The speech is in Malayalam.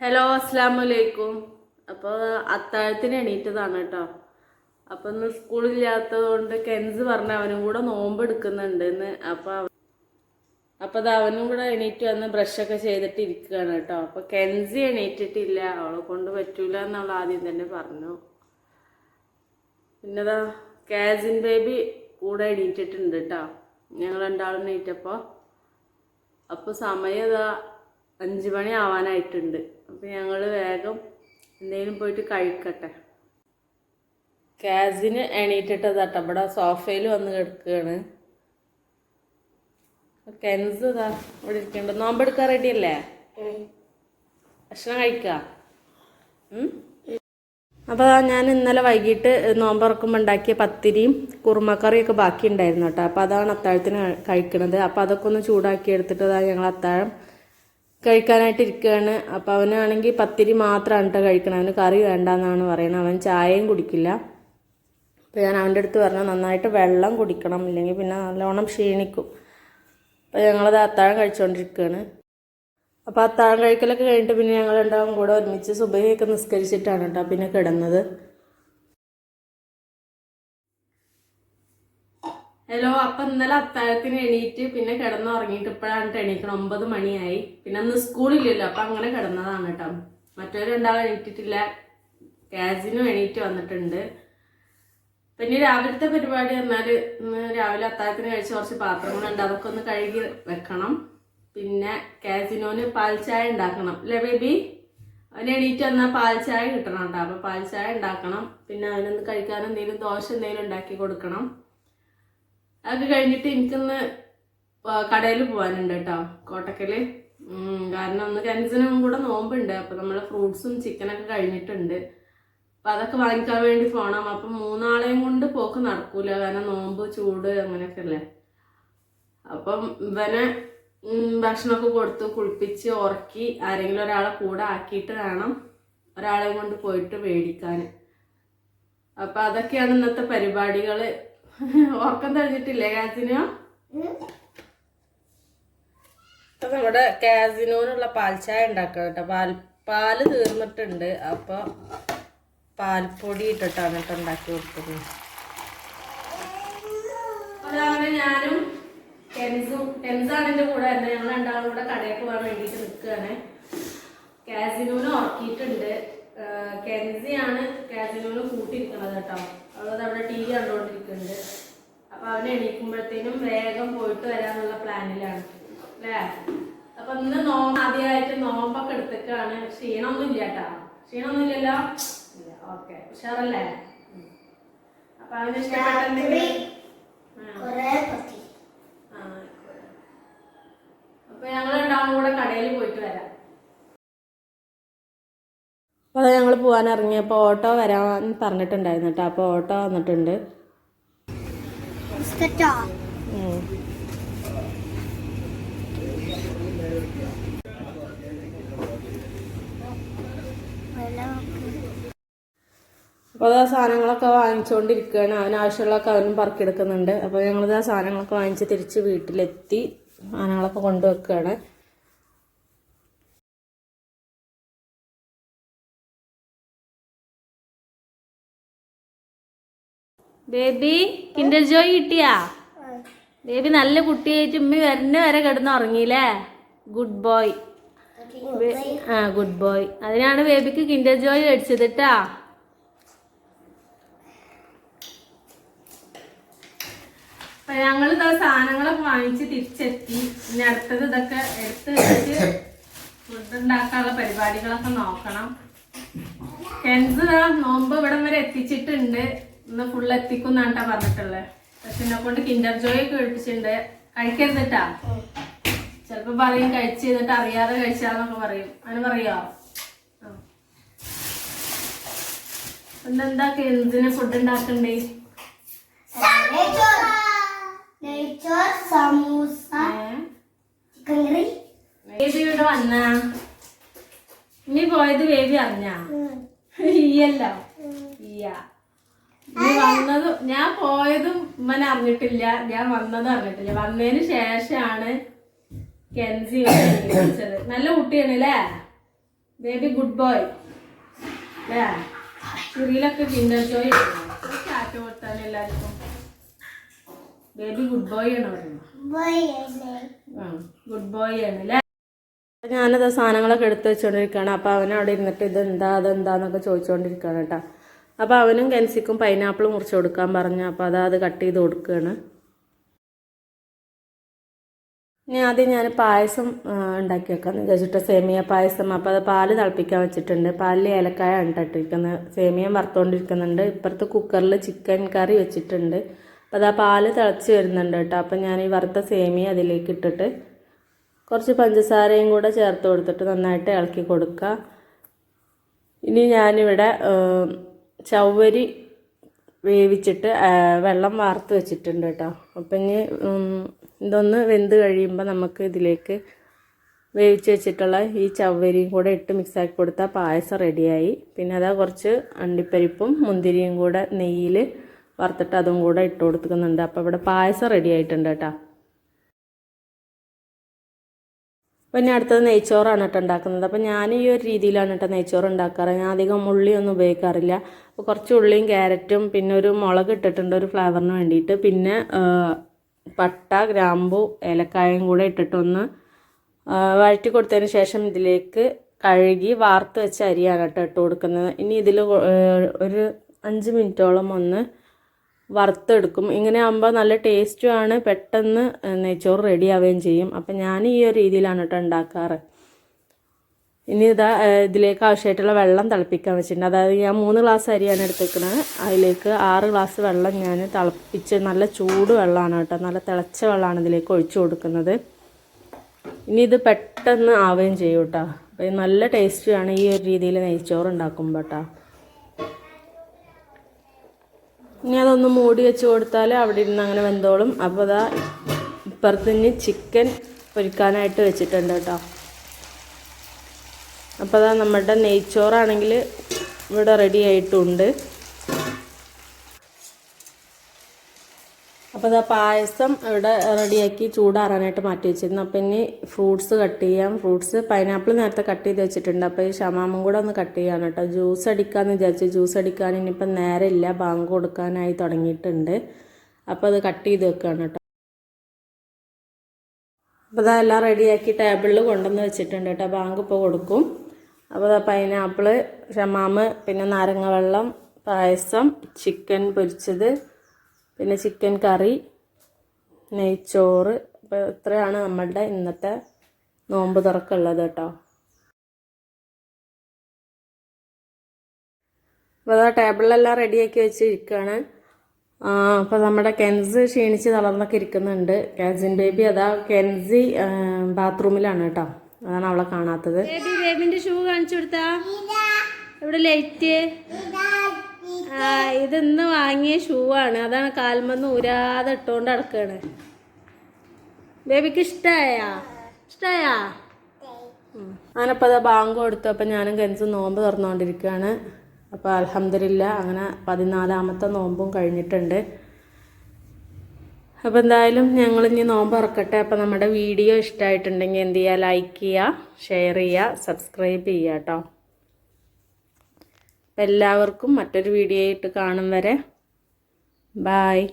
ഹലോ അസ്സാം വലൈക്കും അപ്പോൾ അത്താഴത്തിന് എണീറ്റതാണ് കേട്ടോ. അപ്പം ഇന്ന് സ്കൂളില്ലാത്തത് കൊണ്ട് കെൻസ് പറഞ്ഞ അവനും കൂടെ നോമ്പ് എടുക്കുന്നുണ്ട് എന്ന് അപ്പം അപ്പം അത് അവനും കൂടെ എണീറ്റ് വന്ന് ബ്രഷൊക്കെ ചെയ്തിട്ട് ഇരിക്കുകയാണ് കേട്ടോ. അപ്പോൾ കെൻസി എണീറ്റിട്ടില്ല. അവളെ കൊണ്ട് പറ്റൂല എന്നുള്ള ആദ്യം തന്നെ പറഞ്ഞു. പിന്നെതാ കാസിൻ ബേബി കൂടെ എണീറ്റിട്ടുണ്ട് കേട്ടോ. ഞങ്ങൾ രണ്ടാളും എണീറ്റപ്പോൾ അപ്പോൾ സമയം ഇതാ അഞ്ച് മണി ആവാനായിട്ടുണ്ട്. അപ്പോൾ ഞങ്ങൾ വേഗം എന്തെങ്കിലും പോയിട്ട് കഴിക്കട്ടെ. കാസിന് എണീറ്റിട്ടതാട്ടോ. ഇവിടെ സോഫയിൽ വന്ന് കിടക്കുകയാണ്. കെൻസ് ഇതാ ഇവിടെ ഇരിക്കണ്ട നോമ്പെടുക്കാൻ റെഡി അല്ലേ? ഭക്ഷണം കഴിക്കാം? അപ്പോൾ ഞാൻ ഇന്നലെ വൈകിട്ട് നോമ്പറക്കുമ്പോൾ ഉണ്ടാക്കിയ പത്തിരിയും കുറുമക്കറിയൊക്കെ ബാക്കി ഉണ്ടായിരുന്നു കേട്ടോ. അപ്പോൾ അതാണ് അത്താഴത്തിന് കഴി- കഴിക്കണത്. അപ്പോൾ അതൊക്കെ ഒന്ന് ചൂടാക്കി എടുത്തിട്ട് ഞങ്ങൾ അത്താഴം കഴിക്കാനായിട്ട് ഇരിക്കുകയാണ് അപ്പോൾ അവനാണെങ്കിൽ പത്തിരി മാത്രമാണ് കേട്ടോ കഴിക്കണം. അവന് കറി വേണ്ടെന്നാണ് പറയുന്നത് അവൻ ചായയും കുടിക്കില്ല. അപ്പോൾ ഞാൻ അവന്റെ അടുത്ത് പറഞ്ഞു നന്നായിട്ട് വെള്ളം കുടിക്കണം. ഇല്ലെങ്കിൽ പിന്നെ നല്ലോണം ക്ഷീണിക്കും. അപ്പോൾ ഞങ്ങളത് അത്താഴം കഴിച്ചുകൊണ്ടിരിക്കുകയാണ് അപ്പോൾ അത്താഴം കഴിക്കലൊക്കെ കഴിഞ്ഞിട്ട് പിന്നെ ഞങ്ങൾ രണ്ടാളും കൂടെ ഒരുമിച്ച് സുബഹിയൊക്കെ നിസ്കരിച്ചിട്ടാണ് കേട്ടോ പിന്നെ കിടന്നത്. ഹലോ അപ്പം ഇന്നലെ അത്താഴത്തിന് എണീറ്റ് പിന്നെ കിടന്നുറങ്ങിയിട്ട് ഇപ്പോഴാണ് എണീക്കണം ഒമ്പത് മണിയായി. പിന്നെ അന്ന് സ്കൂളില്ലല്ലോ അപ്പം അങ്ങനെ കിടന്നതാണ് കേട്ടോ മറ്റൊരു രണ്ടാളും എണീറ്റിട്ടില്ല. കാസിനും എണീറ്റ് വന്നിട്ടുണ്ട്. പിന്നെ രാവിലത്തെ പരിപാടി പറഞ്ഞാൽ ഇന്ന് രാവിലെ അത്താഴത്തിന് കഴിച്ച കുറച്ച് പാത്രങ്ങളുണ്ട് അതൊക്കെ ഒന്ന് കഴുകി വെക്കണം. പിന്നെ കാസിനോന് പാൽ ചായ ഉണ്ടാക്കണം. അല്ലേ ബേബി? അവന് എണീറ്റ് വന്നാൽ പാൽ ചായ കിട്ടണം കേട്ടോ അപ്പോൾ പാൽ ചായ ഉണ്ടാക്കണം. പിന്നെ അവനൊന്ന് കഴിക്കാൻ എന്തെങ്കിലും ദോശ എന്തെങ്കിലും ഉണ്ടാക്കി കൊടുക്കണം. അതൊക്കെ കഴിഞ്ഞിട്ട് എനിക്കിന്ന് കടയിൽ പോകാനുണ്ട് കേട്ടോ കോട്ടക്കൽ. കാരണം ഒന്ന് രഞ്ജനും കൂടെ നോമ്പുണ്ട് അപ്പോൾ നമ്മളെ ഫ്രൂട്ട്സും ചിക്കനൊക്കെ കഴിഞ്ഞിട്ടുണ്ട്. അപ്പം അതൊക്കെ വാങ്ങിക്കാൻ വേണ്ടി പോകണം അപ്പം മൂന്നാളെയും കൊണ്ട് പോക്ക് നടക്കൂല കാരണം നോമ്പ് ചൂട് അങ്ങനെയൊക്കെ അല്ലേ. അപ്പം ഇവനെ ഭക്ഷണമൊക്കെ കൊടുത്ത് കുളിപ്പിച്ച് ഉറക്കി ആരെങ്കിലും ഒരാളെ കൂടെ ആക്കിയിട്ട് വേണം ഒരാളെയും കൊണ്ട് പോയിട്ട് മേടിക്കാൻ അപ്പം അതൊക്കെയാണ് ഇന്നത്തെ പരിപാടികൾ ഉറക്കം തെളിഞ്ഞിട്ടില്ലേ കാസിനോ? നമ്മുടെ കാസിനോനുള്ള പാൽ ചായ ഉണ്ടാക്കാം കേട്ടോ. പാൽ പാൽ തീർന്നിട്ടുണ്ട്. അപ്പൊ പാൽപ്പൊടി ഇട്ടിട്ടാണ് കേട്ടോ ഉണ്ടാക്കി കൊടുത്തത് അതങ്ങനെ ഞാനും കെൻസും. കെൻസാണ് എന്റെ കൂടെ തന്നെ ഞങ്ങൾ രണ്ടാളും കൂടെ കടയിൽ പോകാൻ വേണ്ടിയിട്ട് നിൽക്കുകയാണ്. കാസിനോന് ഉറക്കിയിട്ടുണ്ട്. കെൻസിയാണ് കാസിനോന് കൂട്ടിയിരിക്കണത് കേട്ടോ. അവളത് അവിടെ ടി വി കണ്ടുകൊണ്ടിരിക്കുന്നുണ്ട് അപ്പൊ അവൻ എണീക്കുമ്പോഴത്തേനും വേഗം പോയിട്ട് വരാനുള്ള പ്ലാനിലാണ്. അല്ലേ അപ്പൊ ഇന്ന് നോമ്പ് ആദ്യമായിട്ട് നോമ്പൊക്കെ എടുത്തേക്കാണ്. ക്ഷീണമൊന്നും ഇല്ല കേട്ടോ ക്ഷീണമൊന്നും ഇല്ലല്ലോ ഇല്ല. ഓക്കെ. ഉഷാറല്ലേ. അപ്പൊ അവന് ഇഷ്ടപ്പെട്ടെന്തെങ്കിലും. അപ്പൊ ഞങ്ങൾ രണ്ടാമൂടെ കൂടെ കടയിൽ പോയിട്ട് വരാം. അപ്പോൾ അത് ഞങ്ങൾ പോകാൻ ഇറങ്ങിയപ്പോൾ ഓട്ടോ വരാൻ പറഞ്ഞിട്ടുണ്ടായിരുന്നു കേട്ടോ. അപ്പോൾ ഓട്ടോ വന്നിട്ടുണ്ട്. അപ്പോൾ അത് ആ സാധനങ്ങളൊക്കെ വാങ്ങിച്ചുകൊണ്ടിരിക്കുകയാണ് അവന് ആവശ്യമുള്ളതൊക്കെ അവനും പറക്കിയെടുക്കുന്നുണ്ട് അപ്പോൾ ഞങ്ങളിത് ആ സാധനങ്ങളൊക്കെ വാങ്ങിച്ച് തിരിച്ച് വീട്ടിലെത്തി സാധനങ്ങളൊക്കെ കൊണ്ടുവെക്കുകയാണ് ബേബി കിൻഡർ ജോയ് കിട്ടിയാ? ബേബി നല്ല കുട്ടിയായിട്ട് ഉമ്മി വരുന്ന വരെ കിടന്ന് ഉറങ്ങിയില്ലേ? ഗുഡ് ബോയ് ആ ഗുഡ് ബോയ് അതിനാണ് ബേബിക്ക് കിൻഡർ ജോയ് മേടിച്ചത് കേട്ടാ അപ്പൊ ഞങ്ങൾ ഇതാ സാധനങ്ങളൊക്കെ വാങ്ങിച്ച് തിരിച്ചെത്തി. ഇനി അടുത്തത് ഇതൊക്കെ എടുത്ത് വെച്ച് ഫുഡ് ഉണ്ടാക്കാനുള്ള പരിപാടികളൊക്കെ നോക്കണം. കെൻസ് നോമ്പ് ഇവിടം വരെ എത്തിച്ചിട്ടുണ്ട്. ഇന്ന് ഫുൾ എത്തിക്കും എന്നാട്ടാ പറഞ്ഞിട്ടുള്ളത് പക്ഷെ എന്നെ കൊണ്ട് കിൻഡർ ജോയ് ഒക്കെ കഴിപ്പിച്ചിട്ടുണ്ട്. കഴിക്കരുതിട്ടാ. ചിലപ്പോ പറയും കഴിച്ചു ചെയ്തിട്ട് അറിയാതെ കഴിച്ചാന്നൊക്കെ പറയും. അങ്ങനെ പറയോ? എന്താ എന്തിനെ ഫുഡ് ഉണ്ടാക്കണ്ടേ? ബേബി ഇവിടെ വന്ന? ഇനി പോയത് ബേബി അറിഞ്ഞാ? ഈയല്ലോ ഈയ നീ വന്നതും ഞാൻ പോയതും ഉമ്മനെ അറിഞ്ഞിട്ടില്ല ഞാൻ വന്നതും അറിഞ്ഞിട്ടില്ല. വന്നതിന് ശേഷമാണ് കെൻസി വിളിച്ചത്. നല്ല കുട്ടിയാണ് അല്ലേ? ബേബി ഗുഡ് ബോയ് അല്ലേ? ചെറിയിലൊക്കെ കിൻഡർ ജോയ് ചാറ്റ കൊടുത്താൽ എല്ലാവർക്കും. ബേബി ഗുഡ് ബോയ് ആണ് പറയുന്നത് ഗുഡ് ബോയ് ആണ് അല്ലേ? ഞാനത് സാധനങ്ങളൊക്കെ എടുത്തു വെച്ചുകൊണ്ടിരിക്കുകയാണ് അപ്പോൾ അവനവിടെ ഇരുന്നിട്ട് ഇത് എന്താ അതെന്താന്നൊക്കെ ചോദിച്ചുകൊണ്ടിരിക്കുകയാണ് കേട്ടോ. അപ്പോൾ അവനും കെൻസിക്കും പൈനാപ്പിൾ മുറിച്ച് കൊടുക്കാൻ പറഞ്ഞു അപ്പോൾ അതാ അത് കട്ട് ചെയ്ത് കൊടുക്കുകയാണ് ഇനി ആദ്യം ഞാൻ പായസം ഉണ്ടാക്കി വെക്കാമെന്ന് വിചാരിച്ചിട്ട് സേമിയ പായസം. അപ്പോൾ അത് പാൽ തിളപ്പിക്കാൻ വെച്ചിട്ടുണ്ട്. പാലിൽ ഏലക്കായ ഉണ്ടിട്ടിരിക്കുന്നത് സേമിയം വറുത്തുകൊണ്ടിരിക്കുന്നുണ്ട് ഇപ്പുറത്ത് കുക്കറിൽ ചിക്കൻ കറി വെച്ചിട്ടുണ്ട്. അപ്പോൾ അത് പാൽ തിളച്ച് വരുന്നുണ്ട് കേട്ടോ അപ്പോൾ ഞാൻ ഈ വറുത്ത സേമിയ അതിലേക്ക് ഇട്ടിട്ട് കുറച്ച് പഞ്ചസാരയും കൂടെ ചേർത്ത് കൊടുത്തിട്ട് നന്നായിട്ട് ഇളക്കി കൊടുക്കുക. ഇനി ഞാനിവിടെ ചവ്വരി വേവിച്ചിട്ട് വെള്ളം വാർത്ത് വെച്ചിട്ടുണ്ട് കേട്ടോ. അപ്പം ഇനി ഇതൊന്ന് വെന്ത് കഴിയുമ്പോൾ നമുക്ക് ഇതിലേക്ക് വേവിച്ച് വെച്ചിട്ടുള്ള ഈ ചവ്വരിയും കൂടെ ഇട്ട് മിക്സാക്കി കൊടുത്താൽ പായസം റെഡിയായി പിന്നെ അതാ കുറച്ച് അണ്ടിപ്പരിപ്പും മുന്തിരിയും കൂടെ നെയ്യിൽ വറുത്തിട്ട് അതും കൂടെ ഇട്ട് കൊടുക്കുന്നുണ്ട്. അപ്പോൾ ഇവിടെ പായസം റെഡി ആയിട്ടുണ്ട് കേട്ടോ. അപ്പോൾ ഇനി അടുത്തത് നെയ്ച്ചോറാണ് കേട്ടോ ഉണ്ടാക്കുന്നത്. അപ്പോൾ ഞാൻ ഈ ഒരു രീതിയിലാണ് കേട്ടോ നെയ്ച്ചോറ് ഉണ്ടാക്കാറ്. ഞാൻ അധികം ഉള്ളിയൊന്നും ഉപയോഗിക്കാറില്ല. അപ്പോൾ കുറച്ച് ഉള്ളിയും ക്യാരറ്റും പിന്നെ ഒരു മുളക് ഇട്ടിട്ടുണ്ട് ഒരു ഫ്ലേവറിന് വേണ്ടിയിട്ട്. പിന്നെ പട്ട ഗ്രാമ്പു ഏലക്കായും കൂടെ ഇട്ടിട്ടൊന്ന് വഴറ്റി കൊടുത്തതിന് ശേഷം ഇതിലേക്ക് കഴുകി വാർത്ത് വെച്ച അരിയാണ് കേട്ടോ ഇട്ട് കൊടുക്കുന്നത്. ഇനി ഇതിൽ ഒരു അഞ്ച് മിനിറ്റോളം ഒന്ന് വറുത്തെടുക്കും. ഇങ്ങനെ ആകുമ്പോൾ നല്ല ടേസ്റ്റും ആണ്. പെട്ടെന്ന് നെയ്ച്ചോറ് റെഡി ആവുകയും ചെയ്യും. അപ്പം ഞാൻ ഈ ഒരു രീതിയിലാണ് കേട്ടോ ഉണ്ടാക്കാറ് ഇനി ഇതാ ഇതിലേക്ക് ആവശ്യമായിട്ടുള്ള വെള്ളം തിളപ്പിക്കാൻ വെച്ചിട്ടുണ്ട്. അതായത് ഞാൻ മൂന്ന് ഗ്ലാസ് അരിയാണ് എടുത്തേക്കുന്നത് അതിലേക്ക് ആറ് ഗ്ലാസ് വെള്ളം ഞാൻ തിളപ്പിച്ച് നല്ല ചൂട് വെള്ളമാണ് കേട്ടോ നല്ല തിളച്ച വെള്ളമാണ് ഇതിലേക്ക് ഒഴിച്ചു കൊടുക്കുന്നത്. ഇനി ഇത് പെട്ടെന്ന് ആവുകയും ചെയ്യും കേട്ടോ അപ്പോൾ നല്ല ടേസ്റ്റുമാണ് ഈ ഒരു രീതിയിൽ നെയ്ച്ചോറ് ഉണ്ടാക്കുമ്പോൾ കേട്ടോ ഇനി അതൊന്ന് മൂടി വെച്ച് കൊടുത്താൽ അവിടെ ഇരുന്ന് അങ്ങനെ വെന്തോളും. അപ്പോൾ അതാ ഇപ്പുറത്ത് ഇനി ചിക്കൻ പൊരിക്കാനായിട്ട് വെച്ചിട്ടുണ്ട് കേട്ടോ. അപ്പോൾ അതാ നമ്മുടെ നെയ്ച്ചോറാണെങ്കിൽ ഇവിടെ റെഡി ആയിട്ടുണ്ട്. അപ്പോൾ ഇതാ പായസം ഇവിടെ റെഡിയാക്കി ചൂടാറാനായിട്ട് മാറ്റി വെച്ചിരുന്നു. അപ്പോൾ ഇനി ഫ്രൂട്ട്സ് കട്ട് ചെയ്യാം. ഫ്രൂട്ട്സ് പൈനാപ്പിൾ നേരത്തെ കട്ട് ചെയ്ത് വെച്ചിട്ടുണ്ട്. അപ്പോൾ ഈ ഷമാമും കൂടെ ഒന്ന് കട്ട് ചെയ്യാൻ കേട്ടോ. ജ്യൂസ് അടിക്കാമെന്ന് വിചാരിച്ചു ജ്യൂസ് അടിക്കാൻ ഇനിയിപ്പം നേരമില്ല. ബാങ്ക് കൊടുക്കാനായി തുടങ്ങിയിട്ടുണ്ട്. അപ്പോൾ അത് കട്ട് ചെയ്ത് വെക്കുകയാണ് കേട്ടോ. അപ്പോൾ അതെല്ലാം റെഡിയാക്കി ടേബിളിൽ കൊണ്ടുവന്ന് വെച്ചിട്ടുണ്ട് കേട്ടോ. ബാങ്ക് ഇപ്പോൾ കൊടുക്കും. അപ്പോൾ പൈനാപ്പിൾ ഷമാമ് പിന്നെ നാരങ്ങ വെള്ളം പായസം ചിക്കൻ പൊരിച്ചത് പിന്നെ ചിക്കൻ കറി നെയ്ച്ചോറ്. അപ്പോൾ ഇത്രയാണ് നമ്മളുടെ ഇന്നത്തെ നോമ്പ് തുറക്കുള്ളത് കേട്ടോ. അപ്പോൾ അതാ ടേബിളിലെല്ലാം റെഡിയാക്കി വെച്ചിരിക്കുകയാണ്. അപ്പോൾ നമ്മുടെ കെൻസ് ക്ഷീണിച്ച് തളർന്നൊക്കെ ഇരിക്കുന്നുണ്ട്. കെൻസിൻ ബേബി അതാ കെൻസി ബാത്റൂമിലാണ് കേട്ടോ. അതാണ് അവളെ കാണാത്തത്. ബേബി ബേബിന്റെ ഷൂ കാണിച്ചു കൊടുത്താ? ഇവിടെ ലൈറ്റ്? ഇത് ഇന്ന് വാങ്ങിയ ഷൂ ആണ്. അതാണ് കാൽമന്ന് ഊരാതെ ഇട്ടുകൊണ്ട് നടക്കുകയാണ് ബേബിക്ക് ഇഷ്ടായാ? ഇഷ്ടായാ? അതാ ബാങ്ക് കൊടുത്തു. അപ്പം ഞാനും കെൻസും നോമ്പ് തുറന്നുകൊണ്ടിരിക്കുകയാണ് അപ്പോൾ അലഹമില്ല അങ്ങനെ പതിനാലാമത്തെ നോമ്പും കഴിഞ്ഞിട്ടുണ്ട്. അപ്പോൾ എന്തായാലും ഞങ്ങൾ ഇനി നോമ്പ് ഇറക്കട്ടെ അപ്പോൾ നമ്മുടെ വീഡിയോ ഇഷ്ടമായിട്ടുണ്ടെങ്കിൽ എന്ത് ചെയ്യുക? ലൈക്ക് ചെയ്യുക ഷെയർ ചെയ്യുക സബ്സ്ക്രൈബ് ചെയ്യുക കേട്ടോ. എല്ലാവർക്കും മറ്റൊരു വീഡിയോ ആയിട്ട് കാണും വരെ. ബായ്